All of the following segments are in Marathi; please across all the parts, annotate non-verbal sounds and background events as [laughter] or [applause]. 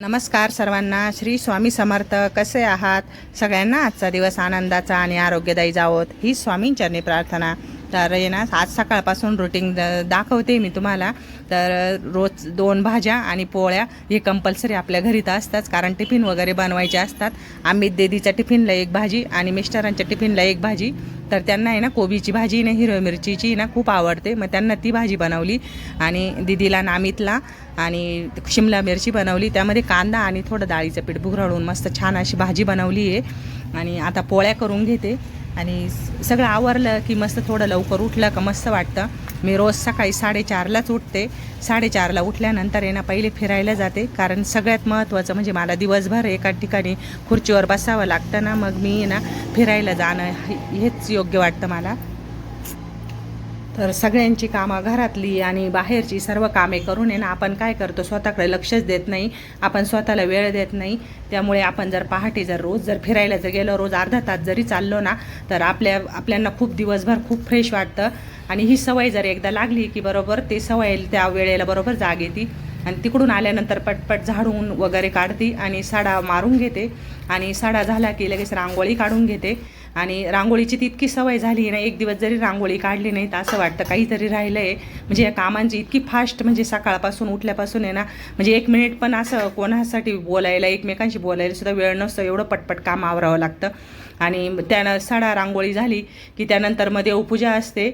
नमस्कार सर्वांना. श्री स्वामी समर्थ कसे आहात? सगळ्यांना आजचा दिवस आनंदाचा आणि आरोग्यदायी जावोत. ही स्वामींचरणी प्रार्थना. तर आहे ना आज सकाळपासून रुटीन दाखवते मी तुम्हाला. तर रोज दोन भाज्या आणि पोळ्या हे कंपल्सरी आपल्या घरी तर असतात कारण टिफिन वगैरे बनवायचे असतात. आम्ही देदीच्या टिफिनला एक भाजी आणि मिस्टरांच्या टिफिनला एक भाजी. तर त्यांना आहे ना कोबीची भाजी ना हिरव्या मिरचीची ना खूप आवडते. मग त्यांना ती भाजी बनवली आणि दिदीला नामितला आणि शिमला मिरची बनवली. त्यामध्ये कांदा आणि थोडं डाळीचं पीठ भुगरळून मस्त छान अशी भाजी बनवली आहे. आणि आता पोळ्या करून घेते. आणि सगळं आवरलं की मस्त थोडं लवकर उठलं का मस्त वाटतं. मी रोज सकाळी साडेचारलाच उठते. साडेचारला उठल्यानंतर आहे ना पहिले फिरायला जाते. कारण सगळ्यात महत्त्वाचं म्हणजे मला दिवसभर एका ठिकाणी खुर्चीवर बसावं लागतं ना मग मी ना फिरायला जाणं हे- हेच योग्य वाटतं मला. तर सगळ्यांची कामं घरातली आणि बाहेरची सर्व कामे करून आहे ना आपण काय करतो स्वतःकडे लक्षच देत नाही. आपण स्वतःला वेळ देत नाही. त्यामुळे आपण जर पहाटे जर रोज जर फिरायला जर गेलो रोज अर्धा तास जरी चाललो ना तर आपल्या आपल्यांना खूप दिवसभर खूप फ्रेश वाटतं. आणि ही सवय जर एकदा लागली की बरोबर ते सवय त्या वेळेला बरोबर जाग येते. आणि तिकडून आल्यानंतर पटपट झाडून वगैरे काढते आणि साडा मारून घेते. आणि साडा झाला की लगेच रांगोळी काढून घेते. आणि रांगोळीची ती इतकी सवय झाली ना एक दिवस जरी रांगोळी काढली नाही तर असं वाटतं काहीतरी राहिलं आहे म्हणजे या कामांची इतकी फास्ट म्हणजे सकाळपासून उठल्यापासून आहे ना म्हणजे एक मिनिट पण असं कोणासाठी बोलायला एकमेकांशी बोलायला सुद्धा वेळ नसतो एवढं पटपट काम आवरावं लागतं. आणि त्यानं सडा रांगोळी झाली की त्यानंतर मग देवपूजा असते.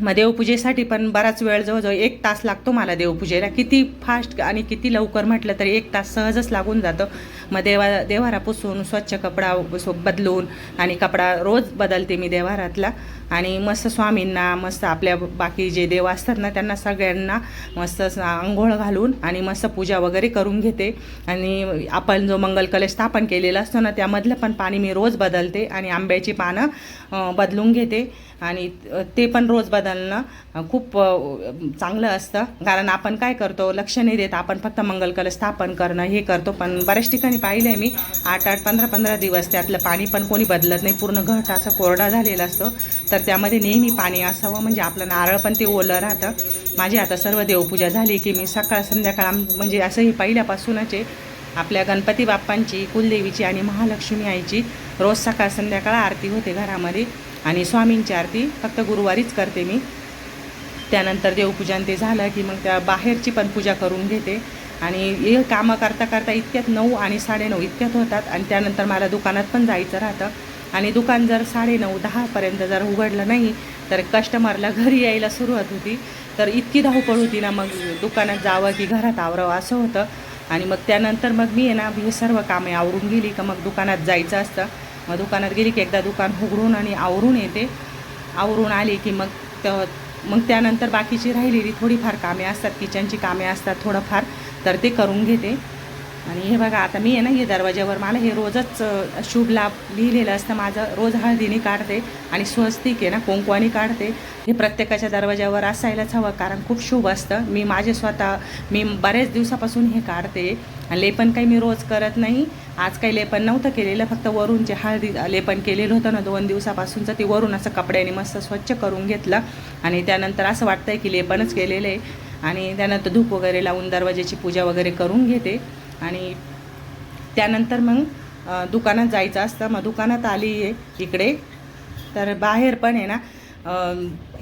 मग देवपूजेसाठी पण बराच वेळ जवळजवळ एक तास लागतो मला देवपूजेला. किती फास्ट आणि किती लवकर म्हटलं तरी एक तास सहजच लागून जातं. मग देवा देवारा पुसून स्वच्छ कपडा सो- बदलून आणि कपडा रोज बदलते मी देवारातला आणि मस्त स्वामींना मस्त आपल्या बाकी जे देव असतात ना त्यांना सगळ्यांना मस्त आंघोळ घालून आणि मस्त पूजा वगैरे करून घेते. आणि आपण जो मंगल कलश स्थापन केलेला असतो ना त्यामधलं पण पाणी मी रोज बदलते आणि आंब्याची पानं बदलून घेते. आणि ते पण रोज बदलणं खूप चांगलं असतं. कारण आपण काय करतो लक्ष नाही देत. आपण फक्त मंगलकलश स्थापन करणं हे करतो. पण बऱ्याच ठिकाणी पाहिलं आहे मी. आठ आठ पंधरा पंधरा दिवस त्यातलं पाणी पण कोणी बदलत नाही. पूर्ण घट असा कोरडा झालेला असतो. तर त्यामध्ये नेहमी पाणी असावं. म्हणजे आपलं नारळ पण ते ओलं राहतं. माझी आता सर्व देवपूजा झाली की मी सकाळ संध्याकाळ म्हणजे असंही पहिल्यापासूनच आहे. आपल्या गणपती बाप्पांची कुलदेवीची आणि महालक्ष्मी आईची रोज सकाळ संध्याकाळ आरती होते घरामध्ये. आणि स्वामींची आरती फक्त गुरुवारीच करते मी. त्यानंतर देवपूजन ते झालं की मग त्या बाहेरची पण पूजा करून घेते. आणि हे कामं करता करता इतक्यात नऊ आणि साडेनऊ इतक्यात होतात आणि त्यानंतर मला दुकानात पण जायचं राहतं. आणि दुकान जर साडेनऊ दहापर्यंत जर उघडलं नाही तर कस्टमरला घरी यायला सुरुवात होती. तर इतकी धावपळ होती ना मग दुकानात जावं की घरात आवरावं असं होतं. आणि मग त्यानंतर मग मी आहे ना हे सर्व कामे आवरून गेली का मग दुकानात जायचं असतं. मग दुकानात गेली की एकदा दुकान उघडून आणि आवरून येते. आवरून आली की मग त मग त्यानंतर बाकीची राहिलेली थोडीफार कामे असतात किचनची कामे असतात थोडंफार. तर ते करून घेते. आणि हे बघा आता मी आहे ना हे दरवाज्यावर मला हे रोजच शुभ लाभ लिहिलेलं असतं. माझं रोज हळदीने काढते आणि स्वस्तिक आहे ना कुंकवानी काढते. हे प्रत्येकाच्या दरवाज्यावर असायलाच हवं कारण खूप शुभ असतं. मी माझे स्वतः मी बऱ्याच दिवसापासून हे काढते. आणि लेपन काही मी रोज करत नाही. आज काही लेपन नव्हतं केलेलं फक्त वरून जे हळदी लेपन केलेलं होतं ना दोन दिवसापासूनचं ते वरून असं कपड्याने मस्त स्वच्छ करून घेतलं. आणि त्यानंतर असं वाटतंय की लेपनच केलेलं आहे. आणि त्यानंतर धूप वगैरे लावून दरवाजाची पूजा वगैरे करून घेते. आणि त्यानंतर मग दुकानात जायचं असतं. मग दुकानात आली आहे इकडे. तर बाहेर पण आहे ना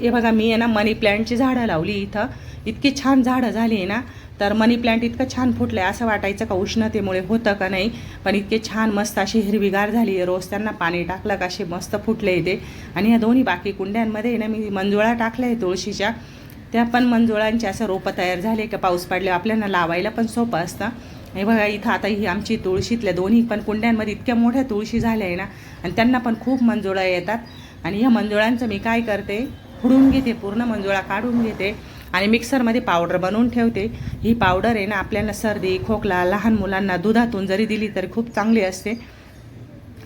हे बघा मी आहे ना मनी प्लॅन्टची झाडं लावली इथं. इतकी छान झाडं झाली आहे ना. तर मनी प्लॅन्ट इतकं छान फुटलं आहे असं वाटायचं का उष्णतेमुळे होतं का नाही. पण इतके छान मस्त अशी हिरवीगार झाली आहे रोज. त्यांना पाणी टाकलं का असे मस्त फुटले ते. आणि ह्या दोन्ही बाकी कुंड्यांमध्ये आहे ना मी मंजुळा टाकल्या आहे तुळशीच्या. त्या पण मंजुळांचे असं रोपं तयार झाले का पाऊस पडले आपल्याला लावायला पण सोपं असतं. हे बघा इथं आता ही आमची तुळशीतल्या दोन्ही पण कुंड्यांमध्ये इतक्या मोठ्या तुळशी झाल्या आहे ना आणि त्यांना पण खूप मंजुळा येतात. आणि ह्या मंजुळांचं मी काय करते फुडून घेते पूर्ण मंजुळा काढून घेते आणि मिक्सरमध्ये पावडर बनवून ठेवते. ही पावडर आहे ना आपल्याला सर्दी खोकला लहान मुलांना दुधातून जरी दिली तरी खूप चांगली असते.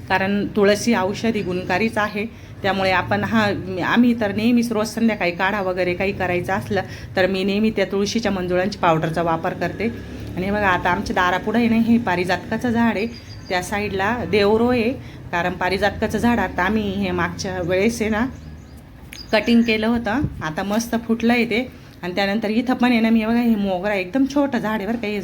कारण तुळशी औषधी गुणकारीच आहे. त्यामुळे आपण हा आम्ही तर नेहमीच रोज संध्याकाळी काढा वगैरे काही करायचं असलं तर मी नेहमी त्या तुळशीच्या मंजुळांची पावडरचा वापर करते. आणि हे बघा आता आमच्या दारापुढं आहे ना हे पारिजातकाचं झाड आहे. त्या साईडला देवरो आहे. कारण पारिजातकाचं झाड आता आम्ही हे मागच्या वेळेस आहे ना कटिंग केलं होतं. आता मस्त फुटलं आहे ते. आणि त्यानंतर इथं पण आहे ना मी बघा हे मोगरा एकदम छोटं झाड आहे बरं काही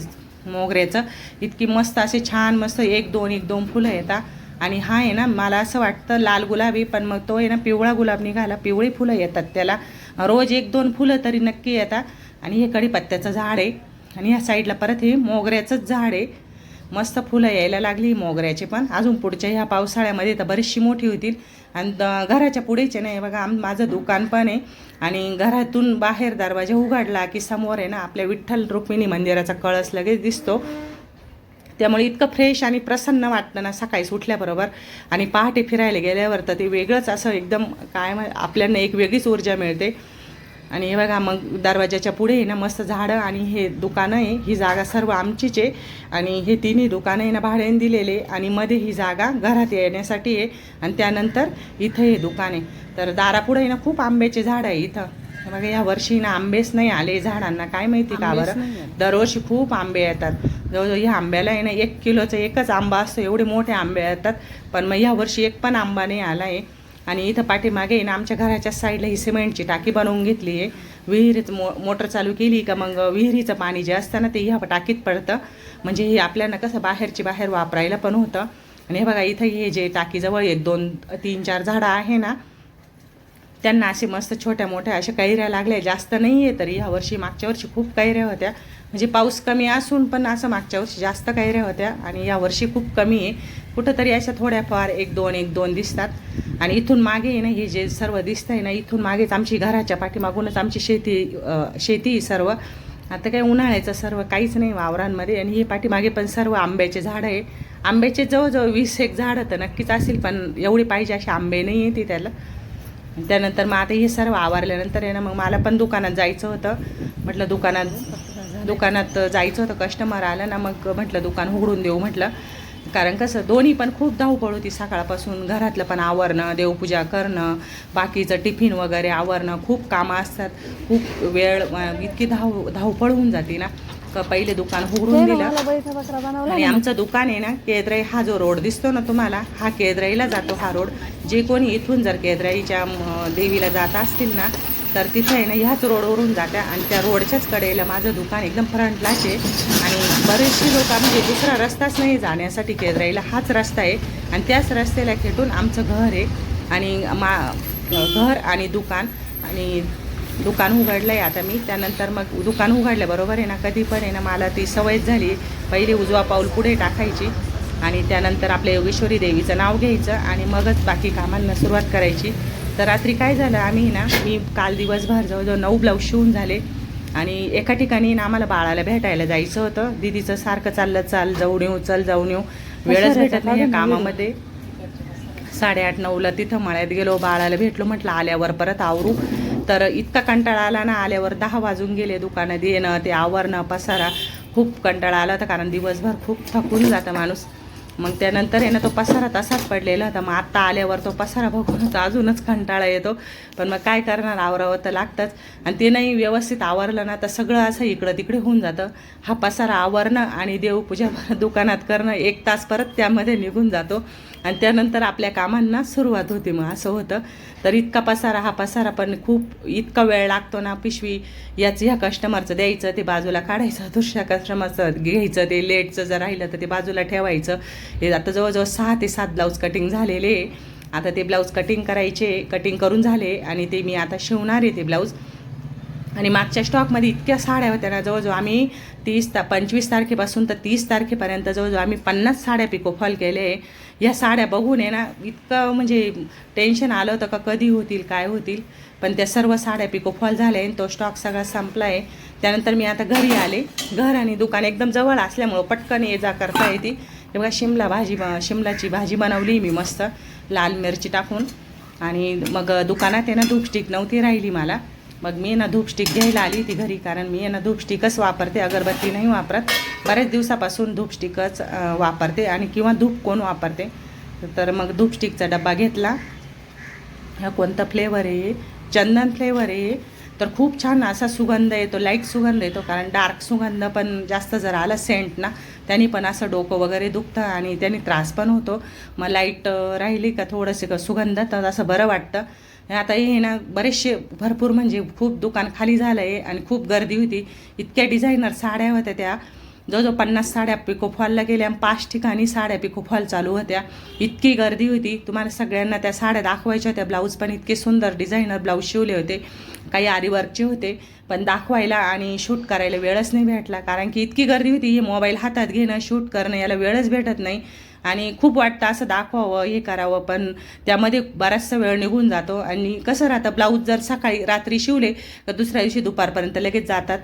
मोगऱ्याचं. इतकी मस्त असे छान मस्त एक दोन एक दोन फुलं येतात आणि हा आहे ना मला असं वाटतं लाल गुलाबी पण मग तो आहे ना पिवळा गुलाब निघाला पिवळी फुलं येतात त्याला. रोज एक दोन फुलं तरी नक्की येतात. आणि हे कढीपत्त्याचं झाड आहे. आणि ह्या साईडला परत हे मोगऱ्याचंच झाड आहे. मस्त फुलं यायला लागली मोगऱ्याची पण. अजून पुढच्या ह्या पावसाळ्यामध्ये तर बरीचशी मोठी होतील. आणि घराच्या पुढेचे नाही बघा आम माझं दुकान पण आहे. आणि घरातून बाहेर दरवाजा उघडला की समोर आहे ना आपल्या विठ्ठल रुक्मिणी मंदिराचा कळस लगेच दिसतो. त्यामुळे इतकं फ्रेश आणि प्रसन्न वाटतं ना सकाळी उठल्याबरोबर आणि पहाटे फिरायला गेल्यावर तर ते वेगळंच असं एकदम काय आपल्याला एक वेगळीच ऊर्जा मिळते. आणि हे बघा मग दरवाजाच्या पुढे आहे ना मस्त झाडं आणि हे दुकानं आहे. ही जागा सर्व आमचीच आहे. आणि हे तिन्ही दुकानं आहे ना भाड्याने दिलेले आणि मध्ये ही जागा घरात येण्यासाठी आहे. आणि त्यानंतर इथं हे दुकान आहे. तर दारापुढे ना खूप आंब्याचे झाड आहे इथं. बघा या वर्षी ना आंबेच नाही आले झाडांना. काय माहिती का बरं. दरवर्षी खूप आंबे येतात. जवळजवळ ह्या आंब्याला आहे ना एक किलोचा एकच आंबा असतो. एवढे मोठे आंबे येतात. पण मग ह्या वर्षी एक पण आंबा नाही आला आहे. आणि इथं पाठीमागे आहे ना आमच्या घराच्या साईडला ही सिमेंटची टाकी बनवून घेतली आहे. विहिरीत मो मोटर चालू केली का मग विहिरीचं पाणी जे असतं ना ते ह्या टाकीत पडतं. म्हणजे हे आपल्याला कसं बाहेरची बाहेर वापरायला पण होतं. आणि हे बघा इथं हे जे टाकीजवळ एक दोन तीन चार झाडं आहे ना त्यांना असे मस्त छोट्या मोठ्या अशा कैऱ्या लागल्या. जास्त नाही आहे तरी ह्या वर्षी मागच्या वर्षी खूप कैऱ्या होत्या. म्हणजे पाऊस कमी असून पण असं मागच्या वर्षी जास्त कैऱ्या होत्या. आणि या वर्षी खूप कमी आहे. कुठंतरी अशा थोड्याफार एक दोन एक दोन दिसतात. आणि इथून मागे आहे ना हे जे सर्व दिसतं आहे ना इथून मागेच आमची घराच्या पाठीमागूनच आमची शेती शेती सर्व. आता काय उन्हाळ्याचं सर्व काहीच नाही वावरांमध्ये. आणि हे पाठीमागे पण सर्व आंब्याचे झाडं आहे. आंब्याचे जवळजवळ वीस एक झाडं तर नक्कीच असेल पण एवढी पाहिजे असे आंबे नाही आहे ती त्याला. त्यानंतर मग आता हे सर्व आवारल्यानंतर आहे ना मग मला पण दुकानात जायचं होतं. म्हटलं दुकानात दुकानात जायचं होतं. कस्टमर आलं ना मग म्हटलं दुकान उघडून देऊ म्हटलं. कारण कसं दोन्ही पण खूप धावपळ होती सकाळपासून. घरातलं पण आवरणं देवपूजा करणं बाकीचं टिफिन वगैरे आवरणं खूप कामं असतात. खूप वेळ इतकी धाव धावपळ होऊन जाते ना. का पहिले दुकान उघडून दिलं. आणि आमचं दुकान आहे ना केदराई हा जो रोड दिसतो ना तुम्हाला हा केदराईला जातो हा रोड. जे कोणी इथून जर केदराईच्या देवीला जात असतील ना तर तिथं आहे ना ह्याच रोडवरून जात्या आणि त्या रोडच्याच कडेला माझं दुकान एकदम फ्रंटलाच आहे आणि बरेचसे लोक म्हणजे दुसरा रस्ताच नाही जाण्यासाठी केदराईला हाच रस्ता आहे. आणि त्याच रस्त्याला खेटून आमचं घर आहे. आणि मा घर आणि दुकान आणि दुकान उघडलं आहे आता मी. त्यानंतर मग दुकान उघडलं बरोबर आहे ना कधी पण आहे ना मला ती सवयच झाली. पहिले उजवा पाऊल पुढे टाकायची. आणि त्यानंतर आपल्या योगेश्वरी देवीचं नाव घ्यायचं आणि मगच बाकी कामांना सुरुवात करायची. तर रात्री काय झालं आम्ही ना मी काल दिवसभर जवळजवळ नऊ ब्लाऊज शिवून झाले आणि एका ठिकाणी ना आम्हाला बाळाला भेटायला जायचं होतं. दिदीचं सारखं चाललं चाल जाऊन येऊ चल जाऊन येऊ. वेळच भेटत नाही या कामामध्ये. साडेआठ नऊला तिथं मळ्यात गेलो बाळाला भेटलो म्हटलं आल्यावर परत आवरू. तर इतका कंटाळा आला ना आल्यावर दहा वाजून गेले दुकानात येणं ते आवरणं पसारा. खूप कंटाळा आला होता कारण दिवसभर खूप थकून जातं माणूस. मग त्यानंतर आहे ना तो पसारा तसाच पडलेला होता. मग आत्ता आल्यावर तो पसारा बघूनच अजूनच कंटाळा येतो. पण मग काय करणार? आवरावं तर लागतंच. आणि ते नाही व्यवस्थित आवरलं ना तर सगळं असं इकडं तिकडे होऊन जातं. हा पसारा आवरणं आणि देवपूजा [laughs] दुकानात करणं एक तास परत त्यामध्ये निघून जातो. आणि त्यानंतर आपल्या कामांना सुरुवात होते मग असं होतं. तर इतका पसारा हा पसारा पण खूप इतका वेळ लागतो ना पिशवी याच ह्या कस्टमरचं द्यायचं ते बाजूला काढायचं दुसऱ्या कस्टमरचं घ्यायचं ते लेटचं जर राहिलं तर ते बाजूला ठेवायचं. हे आता जवळजवळ सहा ते सात ब्लाऊज कटिंग झालेले. आता ते ब्लाऊज कटिंग करायचे कटिंग करून झाले आणि ते मी आता शिवणार आहे ते ब्लाऊज आणि मागच्या स्टॉकमध्ये इतक्या साड्या होत्या ना जवळजवळ आम्ही तीस ता पंचवीस तारखेपासून तर तीस तारखेपर्यंत जवळजवळ आम्ही पन्नास साड्या पिकोफॉल केले. या साड्या बघून आहे ना इतकं म्हणजे टेन्शन आलं होतं का कधी होतील काय होतील. पण त्या सर्व साड्या पिकोफॉल झाल्या आणि तो स्टॉक सगळा संपला आहे त्यानंतर मी आता घरी आले. घर आणि दुकान एकदम जवळ असल्यामुळं पटकन ये जा करता येते. हे बघा शिमला भाजी शिमलाची भाजी बनवली मी मस्त. लाल मिरची टाकून. आणि मग दुकानात आहे ना धूपस्टिक नव्हती राहिली मला. मग मी ना धूपस्टिक घ्यायला आली ती घरी कारण मी ना धूपस्टिकच वापरते अगरबत्ती नाही वापरत. बऱ्याच दिवसापासून धूपस्टिकच वापरते आणि किंवा धूप कोण वापरते. तर मग धूपस्टिकचा डब्बा घेतला. हा कोणता फ्लेवर आहे? चंदन फ्लेवर आहे. तर खूप छान असा सुगंध येतो लाइट सुगंध येतो कारण डार्क सुगंध पण जास्त जर आला सेंट ना त्यांनी पण असं डोकं वगैरे दुखतं आणि त्यांनी त्रास पण होतो. मग लाइट राहिली का थोडंसं का सुगंध तर असं बरं वाटतं. आता हे ना बरेचसे भरपूर म्हणजे खूप दुकान खाली झालं आहे आणि खूप गर्दी होती. इतक्या डिझायनर साड्या होत्या त्या. जवळजवळ पन्नास साड्या पिकोफॉलला गेल्या पाच ठिकाणी साड्या पिकोफॉल चालू होत्या. इतकी गर्दी होती. तुम्हाला सगळ्यांना त्या साड्या दाखवायच्या होत्या. ब्लाऊज पण इतके सुंदर डिझायनर ब्लाऊज शिवले होते. काही आरीवर्कचे होते. पण दाखवायला आणि शूट करायला वेळच नाही भेटला. कारण की इतकी गर्दी होती. हे मोबाईल हातात घेणं शूट करणं याला वेळच भेटत नाही. आणि खूप वाटतं असं दाखवावं हे करावं. पण त्यामध्ये बराचसा वेळ निघून जातो. आणि कसं राहतं? ब्लाऊज जर सकाळी रात्री शिवले तर दुसऱ्या दिवशी दुपारपर्यंत लगेच जातात.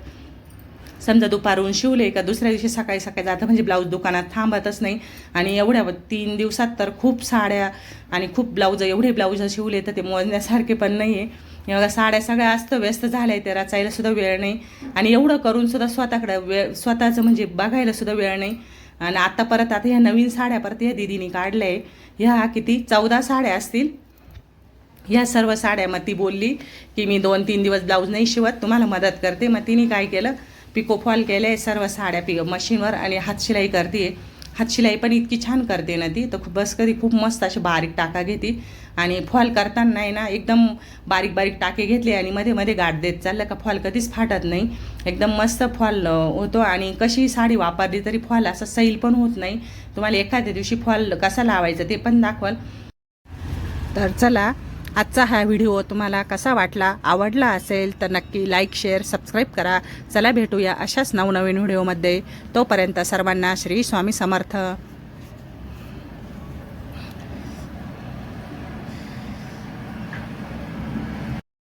समजा दुपारून शिवले का दुसऱ्या दिवशी सकाळी सकाळी जातं म्हणजे ब्लाऊज दुकानात थांबतच नाही. आणि एवढ्या तीन दिवसात तर खूप साड्या आणि खूप ब्लाऊज एवढे ब्लाऊज शिवले तर ते मोजण्यासारखे पण नाही आहे बघा साड्या सगळ्या असतं व्यस्त झाल्या ते रचायला सुद्धा वेळ नाही. आणि एवढं करून सुद्धा स्वतःकडे वेळ स्वतःचं म्हणजे बघायला सुद्धा वेळ नाही. आणि आता परत आता ह्या नवीन साड्या परत ह्या दिदीने काढल्या आहे ह्या किती चौदा साड्या असतील. ह्या सर्व साड्या मग ती बोलली की मी दोन तीन दिवस ब्लाऊज नाही शिवत तुम्हाला मदत करते. मग तिने काय केलं? पिको फॉल आहे सर्व साड्या पि मशीनवर आणि हातशिलाई करते. हातशिलाई पण इतकी छान करते ना ती. तर खूप बस कधी खूप मस्त अशी बारीक टाका घेते. आणि फॉल करताना आहे ना एकदम बारीक बारीक टाके घेतले आणि मध्ये मध्ये गाठ देत चाललं का फॉल कधीच फाटत नाही. एकदम मस्त फॉल होतो. आणि कशी साडी वापरली तरी फॉल असं सैल पण होत नाही. तुम्हाला एखाद्या दिवशी फॉल कसा लावायचा ते पण दाखवाल. तर चला आजचा हा व्हिडिओ तुम्हाला कसा वाटला आवडला असेल तर नक्की लाईक शेअर सबस्क्राईब करा. चला भेटूया अशाच नवनवीन व्हिडिओमध्ये. तोपर्यंत सर्वांना श्री स्वामी समर्थ.